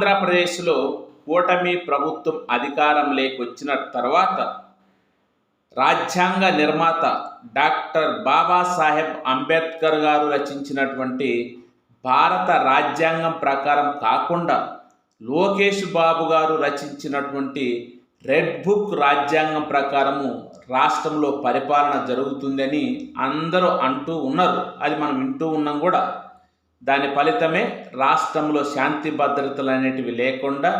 ఆంధ్రప్రదేశ్లో కూటమి ప్రభుత్వం అధికారంలోకి వచ్చిన తర్వాత రాజ్యాంగ నిర్మాత డాక్టర్ బాబాసాహెబ్ అంబేద్కర్ గారు రచించినటువంటి భారత రాజ్యాంగం ప్రకారం కాకుండా లోకేష్ బాబు గారు రచించినటువంటి రెడ్ బుక్ రాజ్యాంగం ప్రకారము రాష్ట్రంలో పరిపాలన జరుగుతుందని అందరూ అంటూ ఉన్నారు. అది మనం వింటూ ఉన్నాం కూడా. దాని ఫలితమే రాష్ట్రంలో శాంతి భద్రతలు అనేటివి లేకుండా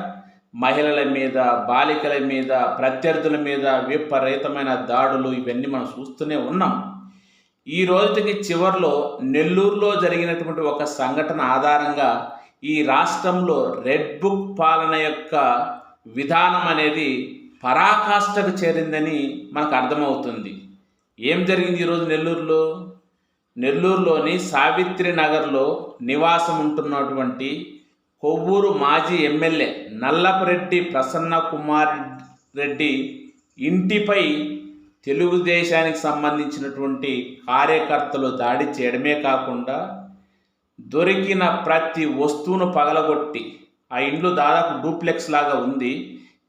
మహిళల మీద బాలికల మీద ప్రత్యర్థుల మీద విపరీతమైన దాడులు ఇవన్నీ మనం చూస్తూనే ఉన్నాం. ఈ రోజుకి చివరిలో నెల్లూరులో జరిగినటువంటి ఒక సంఘటన ఆధారంగా ఈ రాష్ట్రంలో రెడ్ బుక్ పాలన యొక్క విధానం అనేది పరాకాష్ఠకు చేరిందని మనకు అర్థమవుతుంది. ఏం జరిగింది ఈరోజు నెల్లూరులో? నెల్లూరులోని సావిత్రి నగర్లో నివాసం ఉంటున్నటువంటి కొవ్వూరు మాజీ ఎమ్మెల్యే నల్లపరెడ్డి ప్రసన్న కుమార్ రెడ్డి ఇంటిపై తెలుగుదేశానికి సంబంధించినటువంటి కార్యకర్తలు దాడి చేయడమే కాకుండా దొరికిన ప్రతి వస్తువును పగలగొట్టి ఆ ఇండ్లు దాదాపు డూప్లెక్స్ లాగా ఉంది.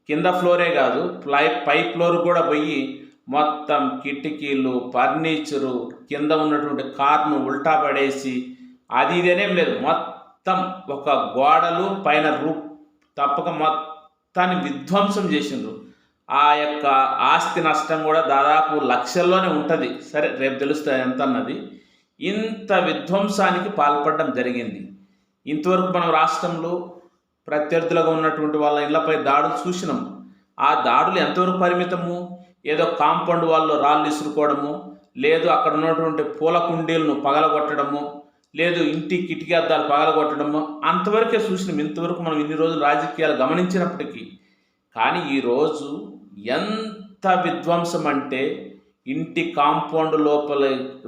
కింద ఫ్లోరే కాదు ప్లై పై ఫ్లోర్ కూడా పోయి మొత్తం కిటికీలు ఫర్నిచరు కింద ఉన్నటువంటి కార్ను ఉల్టా పడేసి అది ఇదేనేం లేదు. మొత్తం ఒక గోడలు పైన రూప్ తప్పక మొత్తాన్ని విధ్వంసం చేసిండ్రు. ఆ యొక్క ఆస్తి నష్టం కూడా దాదాపు లక్షల్లోనే ఉంటుంది. సరే రేపు తెలుస్తుంది ఎంత అన్నది ఇంత విధ్వంసానికి పాల్పడడం జరిగింది. ఇంతవరకు మనం రాష్ట్రంలో ప్రత్యర్థులుగా ఉన్నటువంటి వాళ్ళ ఇళ్ళపై దాడులు చూసినాం. ఆ దాడులు ఎంతవరకు పరిమితము? ఏదో కాంపౌండ్ వాళ్ళు రాళ్ళు ఇసురుకోవడము లేదు అక్కడ ఉన్నటువంటి పూల కుండీలను పగలగొట్టడము లేదు ఇంటి కిటికీ అద్దాలు పగలగొట్టడము అంతవరకే చూసినాం. ఇంతవరకు మనం ఇన్ని రోజులు రాజకీయాలు గమనించినప్పటికీ. కానీ ఈరోజు ఎంత విధ్వంసం అంటే ఇంటి కాంపౌండ్ లోపల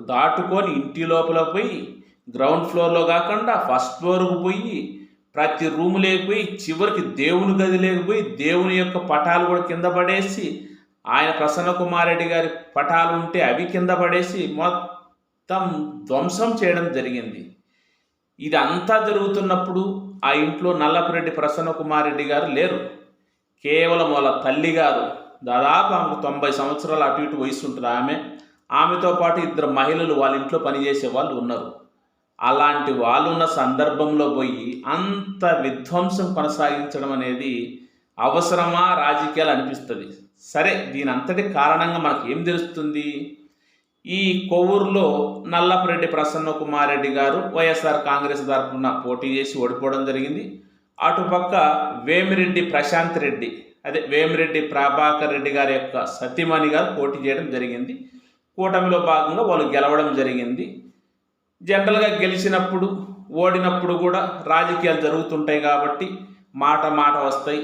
దాటుకొని ఇంటి లోపల పోయి గ్రౌండ్ ఫ్లోర్లో కాకుండా ఫస్ట్ ఫ్లోర్కు పోయి ప్రతి రూమ్ లేకపోయి చివరికి దేవుని గది లేకపోయి దేవుని యొక్క పటాలు కూడా కింద పడేసి ఆయన ప్రసన్న కుమారెడ్డి గారి పటాలు ఉంటే అవి కింద పడేసి మొత్తం ధ్వంసం చేయడం జరిగింది. ఇది అంతా జరుగుతున్నప్పుడు ఆ ఇంట్లో నల్లపురెడ్డి ప్రసన్న కుమారెడ్డి గారు లేరు. కేవలం వాళ్ళ తల్లి గారు. దాదాపు ఆమెకు తొంభై సంవత్సరాలు అటు ఇటు వయసు ఉంటుంది ఆమె. ఆమెతో పాటు ఇద్దరు మహిళలు వాళ్ళ ఇంట్లో పనిచేసే వాళ్ళు ఉన్నారు. అలాంటి వాళ్ళు ఉన్న సందర్భంలో పోయి అంత విధ్వంసం కొనసాగించడం అనేది అవసరమా రాజకీయాలు అనిపిస్తుంది. సరే దీని అంతటి కారణంగా మనకు ఏం తెలుస్తుంది? ఈ కొవ్వూరులో నల్లపరెడ్డి ప్రసన్న కుమార్ రెడ్డి గారు వైఎస్ఆర్ కాంగ్రెస్ తరఫున పోటీ చేసి ఓడిపోవడం జరిగింది. అటుపక్క వేమిరెడ్డి ప్రశాంత్ రెడ్డి అదే వేమిరెడ్డి ప్రభాకర్ రెడ్డి గారి యొక్క సతీమణి గారు పోటీ చేయడం జరిగింది. కూటమిలో భాగంగా వాళ్ళు గెలవడం జరిగింది. జనరల్గా గెలిచినప్పుడు ఓడినప్పుడు కూడా రాజకీయాలు జరుగుతుంటాయి కాబట్టి మాట మాట వస్తాయి.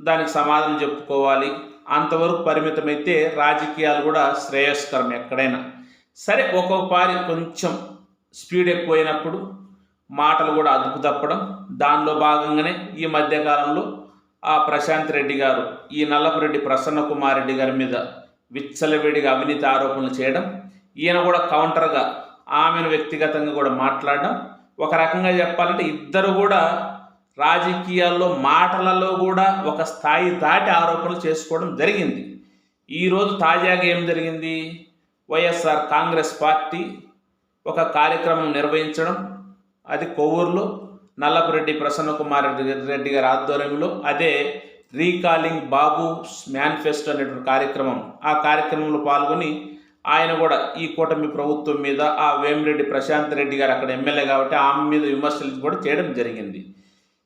దానికి సమాధానం చెప్పుకోవాలి. అంతవరకు పరిమితమైతే రాజకీయాలు కూడా శ్రేయస్కరం ఎక్కడైనా. సరే ఒక్కొక్కసారి కొంచెం స్పీడ్ ఎక్కువైనప్పుడు మాటలు కూడా అదుపు తప్పడం. దానిలో భాగంగానే ఈ మధ్యకాలంలో ఆ ప్రశాంత్ రెడ్డి గారు ఈ నల్లపురెడ్డి ప్రసన్న కుమార్ రెడ్డి గారి మీద విచ్చలవిడిగా అవినీతి ఆరోపణలు చేయడం. ఈయన కూడా కౌంటర్గా ఆమెను వ్యక్తిగతంగా కూడా మాట్లాడడం. ఒక రకంగా చెప్పాలంటే ఇద్దరు కూడా రాజకీయాల్లో మాటలలో కూడా ఒక స్థాయి దాటి ఆరోపణలు చేసుకోవడం జరిగింది. ఈరోజు తాజాగా ఏం జరిగింది? వైఎస్ఆర్ కాంగ్రెస్ పార్టీ ఒక కార్యక్రమం నిర్వహించడం అది కొవ్వూరులో నల్లపురెడ్డి ప్రసన్న కుమార్ రెడ్డి రెడ్డి గారి ఆధ్వర్యంలో అదే రీకాలింగ్ బాబు మేనిఫెస్టో అనేటువంటి కార్యక్రమం. ఆ కార్యక్రమంలో పాల్గొని ఆయన కూడా ఈ కూటమి ప్రభుత్వం మీద ఆ వేమిరెడ్డి ప్రశాంత్ రెడ్డి గారు అక్కడ ఎమ్మెల్యే కాబట్టి ఆమె మీద విమర్శలు కూడా చేయడం జరిగింది.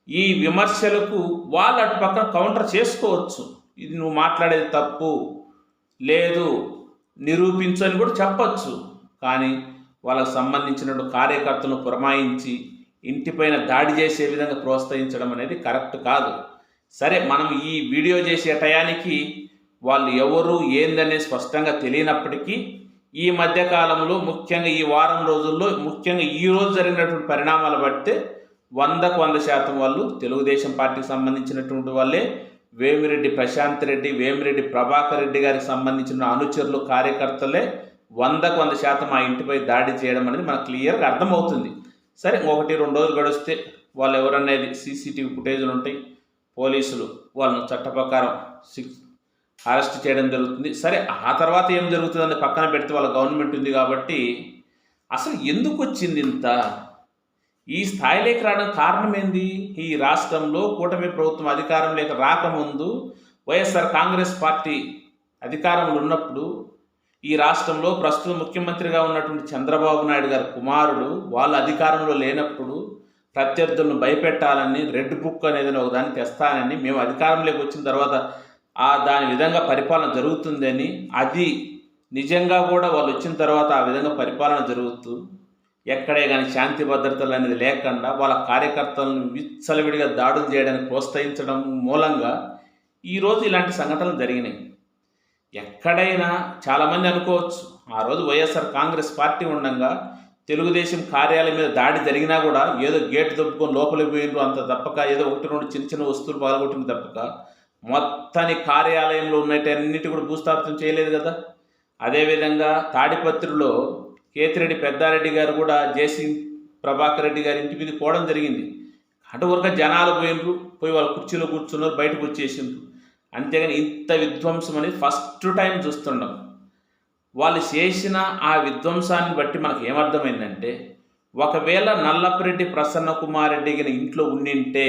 ఈ విమర్శలకు వాళ్ళు అటు పక్కన కౌంటర్ చేసుకోవచ్చు. ఇది నువ్వు మాట్లాడేది తప్పు లేదు నిరూపించు అని కూడా చెప్పచ్చు. కానీ వాళ్ళకు సంబంధించిన కార్యకర్తలను పురమాయించి ఇంటిపైన దాడి చేసే విధంగా ప్రోత్సహించడం అనేది కరెక్ట్ కాదు. సరే మనం ఈ వీడియో చేసే టయానికి వాళ్ళు ఎవరు ఏందనేది స్పష్టంగా తెలియనప్పటికీ ఈ మధ్యకాలంలో ముఖ్యంగా ఈ వారం రోజుల్లో ముఖ్యంగా ఈ రోజు జరిగినటువంటి పరిణామాలు పడితే వందకు వంద శాతం వాళ్ళు తెలుగుదేశం పార్టీకి సంబంధించినటువంటి వాళ్ళే. వేమిరెడ్డి ప్రశాంత్ రెడ్డి వేమిరెడ్డి ప్రభాకర్ రెడ్డి గారికి సంబంధించిన అనుచరులు కార్యకర్తలే వందకు వంద శాతం ఆ ఇంటిపై దాడి చేయడం అనేది మనకు క్లియర్గా అర్థమవుతుంది. సరే ఒకటి రెండు రోజులు గడిస్తే వాళ్ళు ఎవరనేది సీసీటీవీ ఫుటేజ్లు ఉంటాయి. పోలీసులు వాళ్ళను చట్ట ప్రకారం సిక్స్ అరెస్ట్ చేయడం జరుగుతుంది. సరే ఆ తర్వాత ఏం జరుగుతుందని పక్కన పెడితే వాళ్ళ గవర్నమెంట్ ఉంది కాబట్టి అసలు ఎందుకు వచ్చింది ఇంత? ఈ స్థాయిలోకి రావడం కారణం ఏంది ఈ రాష్ట్రంలో కూటమి ప్రభుత్వం అధికారంలోకి రాకముందు వైఎస్ఆర్ కాంగ్రెస్ పార్టీ అధికారంలో ఉన్నప్పుడు ఈ రాష్ట్రంలో ప్రస్తుత ముఖ్యమంత్రిగా ఉన్నటువంటి చంద్రబాబు నాయుడు గారి కుమారుడు వాళ్ళ అధికారంలో లేనప్పుడు ప్రత్యర్థులను భయపెట్టాలని రెడ్ బుక్ అనేది ఒక దాన్ని తెస్తానని మేము అధికారంలోకి వచ్చిన తర్వాత ఆ దాని విధంగా పరిపాలన జరుగుతుందని అది నిజంగా కూడా వాళ్ళు వచ్చిన తర్వాత ఆ విధంగా పరిపాలన జరుగుతూ ఎక్కడే కానీ శాంతి భద్రతలు అనేది లేకుండా వాళ్ళ కార్యకర్తలను విచ్చలవిడిగా దాడులు చేయడానికి ప్రోత్సహించడం మూలంగా ఈరోజు ఇలాంటి సంఘటనలు జరిగినాయి. ఎక్కడైనా చాలామంది అనుకోవచ్చు ఆ రోజు వైఎస్ఆర్ కాంగ్రెస్ పార్టీ ఉండగా తెలుగుదేశం కార్యాలయం మీద దాడి జరిగినా కూడా ఏదో గేట్ దొబ్బుకొని లోపలికి పోయినరు అంత తప్పక ఏదో ఒకటి రెండు చిన్న చిన్న వస్తువులు పాల్గొట్టిన తప్పక. మొత్తాన్ని కార్యాలయంలో ఉన్నటన్నిటి కూడా భూస్థాపితం చేయలేదు కదా. అదేవిధంగా తాడిపత్రిలో కేతిరెడ్డి పెద్దారెడ్డి గారు కూడా జేసీ ప్రభాకర్ రెడ్డి గారి ఇంటి మీద పోవడం జరిగింది. అటువరకు జనాలు పోయిండ్రు పోయి వాళ్ళ కుర్చీలో కూర్చున్నారు బయటకు వచ్చేసిండ్రు. అంతేగాని ఇంత విధ్వంసం అనేది ఫస్ట్ టైం చూస్తుండం. వాళ్ళు చేసిన ఆ విధ్వంసాన్ని బట్టి మనకు ఏమర్థమైందంటే ఒకవేళ నల్లపరెడ్డి ప్రసన్న కుమార్ రెడ్డి గారి ఇంట్లో ఉండింటే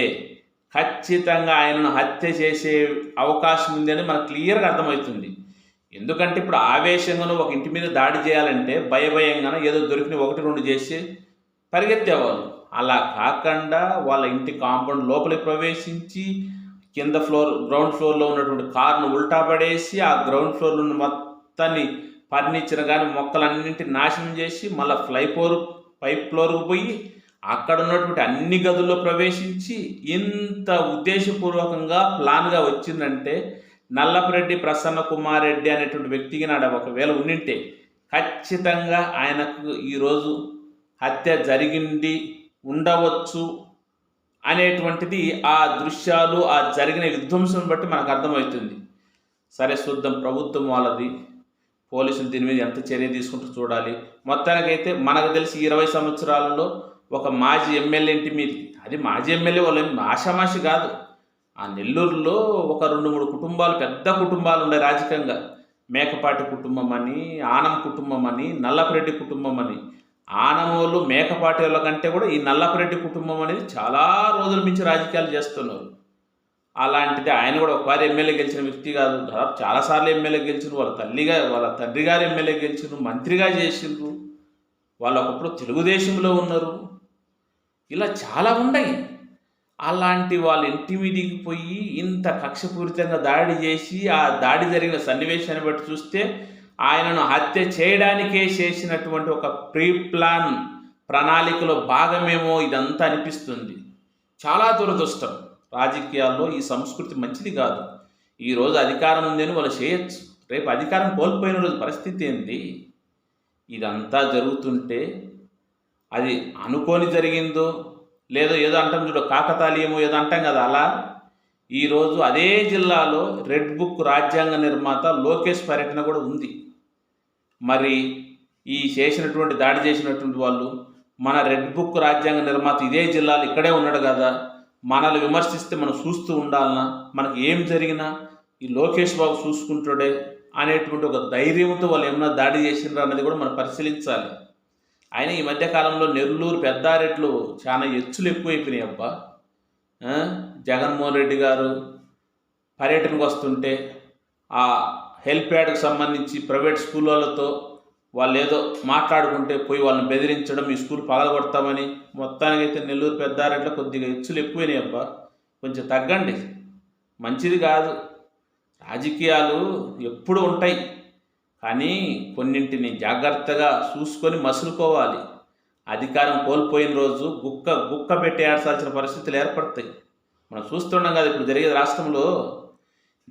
ఖచ్చితంగా ఆయనను హత్య చేసే అవకాశం ఉందని మనకు క్లియర్గా అర్థమవుతుంది. ఎందుకంటే ఇప్పుడు ఆవేశంగానో ఒక ఇంటి మీద దాడి చేయాలంటే భయభయంగానో ఏదో దొరికిన ఒకటి రెండు చేసి పరిగెత్తేవాళ్ళు. అలా కాకుండా వాళ్ళ ఇంటి కాంపౌండ్ లోపలికి ప్రవేశించి కింద ఫ్లోర్ గ్రౌండ్ ఫ్లోర్లో ఉన్నటువంటి కార్ను ఉల్టా పడేసి ఆ గ్రౌండ్ ఫ్లోర్లో ఉన్న మొత్తాన్ని ఫర్నిచర్ కానీ మొక్కలన్నింటినీ నాశనం చేసి మళ్ళీ ఫ్లై ఫ్లోర్ పైప్ ఫ్లోర్కి పోయి అక్కడ ఉన్నటువంటి అన్ని గదుల్లో ప్రవేశించి ఇంత ఉద్దేశపూర్వకంగా ప్లాన్గా వచ్చిందంటే నల్లపరెడ్డి ప్రసన్న కుమార్ రెడ్డి అనేటువంటి వ్యక్తికి నాడ ఒకవేళ ఉండింటే ఖచ్చితంగా ఆయనకు ఈరోజు హత్య జరిగింది ఉండవచ్చు అనేటువంటిది ఆ దృశ్యాలు ఆ జరిగిన విధ్వంసం బట్టి మనకు అర్థమవుతుంది. సరే చూద్దాం ప్రభుత్వం వాళ్ళది. పోలీసులు దీని మీద ఎంత చర్య తీసుకుంటూ చూడాలి. మొత్తానికైతే మనకు తెలిసి ఇరవై సంవత్సరాలలో ఒక మాజీ ఎమ్మెల్యే ఇంటి మీద అది మాజీ ఎమ్మెల్యే వాళ్ళు ఆషామాషి కాదు. ఆ నెల్లూరులో ఒక రెండు మూడు కుటుంబాలు పెద్ద కుటుంబాలు ఉన్నాయి రాజకీయంగా. మేకపాటి కుటుంబం అని ఆనం కుటుంబం అని నల్లపరెడ్డి కుటుంబం అని. ఆనమోళ్ళు మేకపాటి వాళ్ళ కంటే కూడా ఈ నల్లపరెడ్డి కుటుంబం అనేది చాలా రోజుల నుంచి రాజకీయాలు చేస్తున్నారు. అలాంటిది ఆయన కూడా ఒకసారి ఎమ్మెల్యే గెలిచిన వ్యక్తి కాదు. దాదాపు చాలాసార్లు ఎమ్మెల్యే గెలిచినారు వాళ్ళ తల్లిగా వాళ్ళ తండ్రి గారు ఎమ్మెల్యే గెలిచినారు మంత్రిగా చేసిండ్రు వాళ్ళు ఒకప్పుడు తెలుగుదేశంలో ఉన్నారు. ఇలా చాలా ఉన్నాయి. అలాంటి వాళ్ళ ఇంటి మీదికి పోయి ఇంత కక్షపూరితంగా దాడి చేసి ఆ దాడి జరిగిన సన్నివేశాన్ని బట్టి చూస్తే ఆయనను హత్య చేయడానికే చేసినటువంటి ఒక ప్రీ ప్లాన్ ప్రణాళికలో భాగమేమో ఇదంతా అనిపిస్తుంది. చాలా దురదృష్టం. రాజకీయాల్లో ఈ సంస్కృతి మంచిది కాదు. ఈరోజు అధికారం ఉందని వాళ్ళు చేయొచ్చు. రేపు అధికారం కోల్పోయిన రోజు పరిస్థితి ఏంటి? ఇదంతా జరుగుతుంటే అది అనుకోని జరిగిందో లేదో ఏదో అంటాం చూడు కాకతాళీయమో ఏదో అంటాం కదా అలా. ఈరోజు అదే జిల్లాలో రెడ్ బుక్ రాజ్యాంగ నిర్మాత లోకేష్ పర్యటన కూడా ఉంది. మరి ఈ చేసినటువంటి దాడి చేసినటువంటి వాళ్ళు మన రెడ్ బుక్ రాజ్యాంగ నిర్మాత ఇదే జిల్లాలో ఇక్కడే ఉన్నాడు కదా మనల్ని విమర్శిస్తే మనం చూస్తూ ఉండాలన్నా మనకి ఏం జరిగినా ఈ లోకేష్ బాబు చూసుకుంటాడే అనేటువంటి ఒక ధైర్యంతో వాళ్ళు ఏమైనా దాడి చేసినారా అన్నది కూడా మనం పరిశీలించాలి. ఆయన ఈ మధ్యకాలంలో నెల్లూరు పెద్దారెట్లు చాలా ఎచ్చులు ఎక్కువైపోయినాయి అబ్బా. జగన్మోహన్ రెడ్డి గారు పర్యటనకు వస్తుంటే ఆ హెల్ప్ యాడ్కి సంబంధించి ప్రైవేట్ స్కూల్ వాళ్ళతో వాళ్ళు ఏదో మాట్లాడుకుంటే పోయి వాళ్ళని బెదిరించడం ఈ స్కూల్ పగలగొడతామని మొత్తానికైతే నెల్లూరు పెద్దారెట్లో కొద్దిగా ఎచ్చులు ఎక్కువైనాయి అబ్బా. కొంచెం తగ్గండి. మంచిది కాదు. రాజకీయాలు ఎప్పుడు ఉంటాయి. కానీ కొన్నింటిని జాగ్రత్తగా చూసుకొని మసులుకోవాలి. అధికారం కోల్పోయిన రోజు గుక్క గుక్క పెట్టి ఏడ్చాల్సిన పరిస్థితులు ఏర్పడతాయి. మనం చూస్తున్నాం కదా ఇప్పుడు జరిగే రాష్ట్రంలో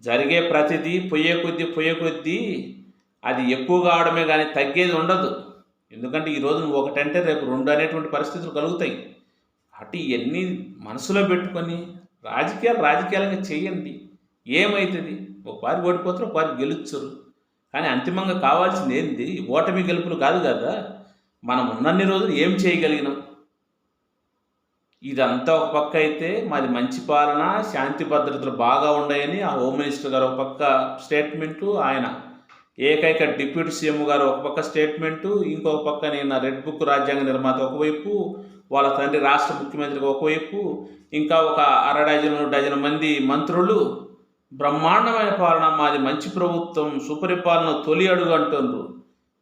జరిగే ప్రతిదీ పొయ్యే కొద్దీ పొయ్యే కొద్దీ అది ఎక్కువ కావడమే కానీ తగ్గేది ఉండదు. ఎందుకంటే ఈరోజు నువ్వు ఒకటంటే రేపు రెండు అనేటువంటి పరిస్థితులు కలుగుతాయి. అటు ఇవన్నీ మనసులో పెట్టుకొని రాజకీయాలు రాజకీయాలుగా చేయండి. ఏమవుతుంది ఒకసారి ఓడిపోతారు ఒకసారి గెలుచరు కానీ అంతిమంగా కావాల్సింది ఏంటి ఓటమి గెలుపులు కాదు కదా. మనం ఉన్నన్ని రోజులు ఏం చేయగలిగినాం? ఇదంతా ఒక పక్క అయితే మాది మంచి పాలన శాంతి భద్రతలు బాగా ఉన్నాయని ఆ హోమ్ మినిస్టర్ గారు ఒక పక్క స్టేట్మెంటు ఆయన ఏకైక డిప్యూటీ సీఎం గారు ఒక పక్క స్టేట్మెంటు ఇంకొక పక్క నేను రెడ్ బుక్ రాజ్యాంగ నిర్మాత ఒకవైపు వాళ్ళ తండ్రి రాష్ట్ర ముఖ్యమంత్రికి ఒకవైపు ఇంకా ఒక అర డజను డజన్ మంది మంత్రులు బ్రహ్మాండమైన పాలన మాది మంచి ప్రభుత్వం సుపరిపాలన తొలి అడుగు అంటున్నారు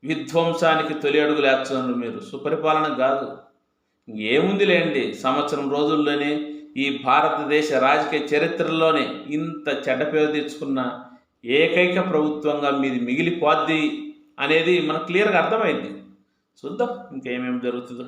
విధ్వంసానికి తొలి అడుగు లేస్తున్నారు మీరు. సుపరిపాలన కాదు. ఏముంది లేండి సంవత్సరం రోజుల్లోనే ఈ భారతదేశ రాజకీయ చరిత్రలోనే ఇంత చెడ్డ పేరు తెచ్చుకున్న ఏకైక ప్రభుత్వంగా మీది మిగిలిపోద్ది అనేది మనకు క్లియర్గా అర్థమైంది. చూద్దాం ఇంకేమేమి జరుగుతుందో.